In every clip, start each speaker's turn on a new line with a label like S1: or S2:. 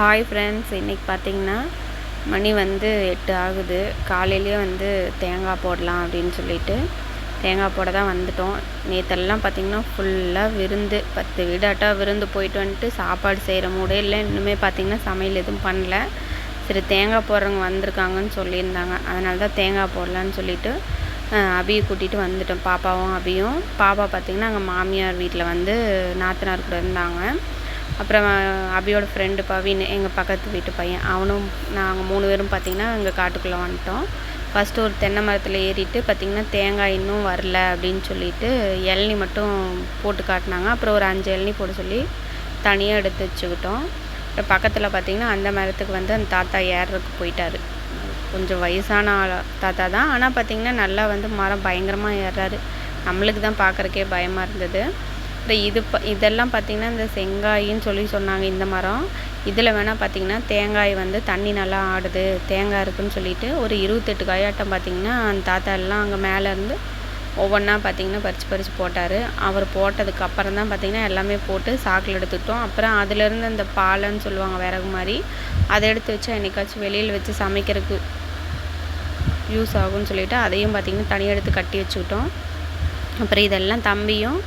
S1: Hi friends இன்றைக்கி பார்த்தீங்கன்னா மணி வந்து எட்டு ஆகுது. காலையிலேயே வந்து தேங்காய் போடலாம் அப்படின்னு சொல்லிட்டு தேங்காய் போட தான் வந்துட்டோம். நேற்றெல்லாம் பார்த்திங்கன்னா ஃபுல்லாக விருந்து பத்து வீடாட்டாக விருந்து போயிட்டு வந்துட்டு சாப்பாடு செய்கிற மூடே இல்லை. இன்னுமே பார்த்திங்கன்னா சமையல் எதுவும் பண்ணல. சரி தேங்காய் போடுறவங்க வந்திருக்காங்கன்னு சொல்லியிருந்தாங்க. அதனால தான் தேங்காய் போடலான்னு சொல்லிட்டு அபியை கூட்டிகிட்டு வந்துட்டோம். பாப்பாவும் அபியும். பாப்பா பார்த்திங்கன்னா அங்கே மாமியார் வீட்டில் வந்து நாத்தனார் கூட இருந்தாங்க. அப்புறம் அபியோட ஃப்ரெண்டு பவின் எங்கள் பக்கத்து வீட்டு பையன் அவனும் நாங்கள் மூணு பேரும் பார்த்திங்கன்னா எங்கள் காட்டுக்குள்ளே வந்துட்டோம். ஃபஸ்ட்டு ஒரு தென்னை மரத்தில் ஏறிட்டு பார்த்திங்கன்னா தேங்காய் இன்னும் வரல அப்படின்னு சொல்லிட்டு இளநி மட்டும் போட்டு காட்டினாங்க. அப்புறம் ஒரு அஞ்சு இளநி போட சொல்லி தனியாக எடுத்து வச்சுக்கிட்டோம். அப்புறம் பக்கத்தில் பார்த்திங்கன்னா அந்த மரத்துக்கு வந்து அந்த தாத்தா ஏறுறதுக்கு போயிட்டார். கொஞ்சம் வயசான தாத்தா தான். ஆனால் பார்த்திங்கன்னா நல்லா வந்து மரம் பயங்கரமாக ஏறுறாரு நம்மளுக்கு தான் பார்க்குறக்கே பயமாக இருந்தது. இந்த இது ப இதெல்லாம் பார்த்திங்கன்னா இந்த செங்காயின்னு சொல்லி சொன்னாங்க இந்த மரம். இதில் வேணால் பார்த்திங்கன்னா தேங்காய் வந்து தண்ணி நல்லா ஆடுது தேங்காய் இருக்குன்னு சொல்லிட்டு ஒரு இருபத்தெட்டு காயாட்டம் பார்த்திங்கன்னா அந்த தாத்தா எல்லாம் அங்கே மேலே இருந்து ஒவ்வொன்றா பார்த்திங்கன்னா பறித்து பறித்து போட்டார். அவர் போட்டதுக்கு அப்புறம் தான் பார்த்திங்கன்னா எல்லாமே போட்டு சாக்கில் எடுத்துக்கிட்டோம். அப்புறம் அதுலேருந்து அந்த பாலைன்னு சொல்லுவாங்க விறகு மாதிரி அதை எடுத்து வச்சு என்னைக்காச்சும் வெளியில் வச்சு சமைக்கிறதுக்கு யூஸ் ஆகும்னு சொல்லிவிட்டு அதையும் பார்த்திங்கன்னா தனியாக எடுத்து கட்டி வச்சுக்கிட்டோம். அப்புறம் இதெல்லாம் தம்பியும்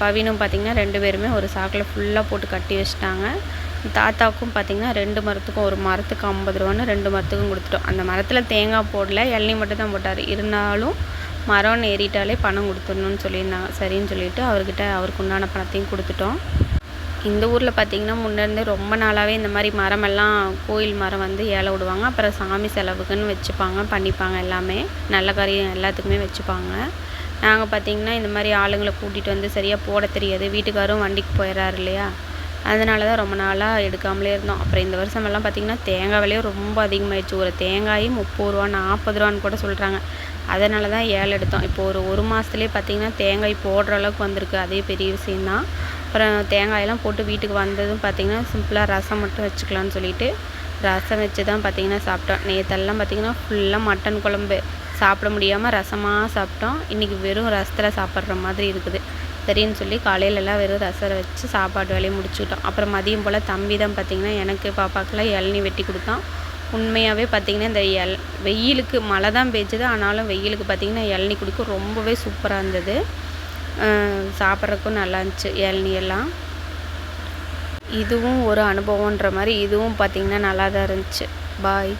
S1: பவினும் பார்த்திங்கன்னா ரெண்டு பேருமே ஒரு சாக்கில் ஃபுல்லாக போட்டு கட்டி வச்சிட்டாங்க. தாத்தாவுக்கும் பார்த்திங்கன்னா ரெண்டு மரத்துக்கும் ஒரு மரத்துக்கு ஐம்பது ரூபான்னு ரெண்டு மரத்துக்கும் கொடுத்துட்டோம். அந்த மரத்தில் தேங்காய் போடல இளநீ மட்டும் தான் போட்டார். இருந்தாலும் மரம்னு ஏறிட்டாலே பணம் கொடுத்துடணும்னு சொல்லியிருந்தாங்க. சரின்னு சொல்லிட்டு அவர்கிட்ட அவருக்கு உண்டான பணத்தையும் கொடுத்துட்டோம். இந்த ஊரில் பார்த்திங்கன்னா முன்னேருந்து ரொம்ப நாளாகவே இந்த மாதிரி மரமெல்லாம் கோயில் மரம் வந்து ஏல விடுவாங்க. அப்புறம் சாமி செலவுக்குன்னு வச்சுப்பாங்க பண்ணிப்பாங்க எல்லாமே. நல்ல காரியம் எல்லாத்துக்குமே வச்சுப்பாங்க. நாங்கள் பார்த்திங்கன்னா இந்த மாதிரி ஆளுங்களை கூட்டிகிட்டு வந்து சரியாக போட தெரியாது. வீட்டுக்காரும் வண்டிக்கு போயிடறாரு இல்லையா? அதனால தான் ரொம்ப நாளாக எடுக்காமலே இருந்தோம். அப்புறம் இந்த வருஷமெல்லாம் பார்த்திங்கன்னா தேங்காய் விலையும் ரொம்ப அதிகமாகிடுச்சு ஒரு தேங்காய் முப்பது ரூபா நாற்பது ரூபான்னு கூட சொல்கிறாங்க அதனால தான் ஏழை எடுத்தோம். இப்போ ஒரு ஒரு மாதத்துலேயே பார்த்திங்கன்னா தேங்காய் போடுற அளவுக்கு வந்திருக்கு. அதே பெரிய விஷயந்தான் அப்புறம் தேங்காயெல்லாம் போட்டு வீட்டுக்கு வந்ததும் பார்த்திங்கன்னா சிம்பிளாக ரசம் மட்டும் வச்சுக்கலாம்னு சொல்லிட்டு ரசம் வச்சு தான் பார்த்திங்கன்னா சாப்பிட்டோம் நேற்றெல்லாம் பார்த்திங்கன்னா ஃபுல்லாக மட்டன் குழம்பு. சாப்பிட முடியாமல் ரசமாக சாப்பிட்டோம். இன்றைக்கி வெறும் ரசத்தில் சாப்பிட்ற மாதிரி இருக்குது. சரின்னு சொல்லி காலையிலலாம் வெறும் ரசம் வச்சு சாப்பாடு வேலையை முடிச்சுக்கிட்டோம். அப்புறம் மதியம் போல் தம்பி தான் பார்த்திங்கன்னா எனக்கு பாப்பாக்கெல்லாம் இளநீ வெட்டி கொடுத்தான். உண்மையாகவே பார்த்திங்கன்னா இந்த எல் வெயிலுக்கு மழை தான் பெய்ஞ்சுது. ஆனாலும் வெயிலுக்கு பார்த்திங்கன்னா இளநி குடிக்க ரொம்பவே சூப்பராக இருந்தது. சாப்பிட்றதுக்கும் நல்லா இருந்துச்சு இளநியெல்லாம் எல்லாம். இதுவும் ஒரு அனுபவன்ற மாதிரி இதுவும் பார்த்திங்கன்னா நல்லா தான் இருந்துச்சு. பாய்.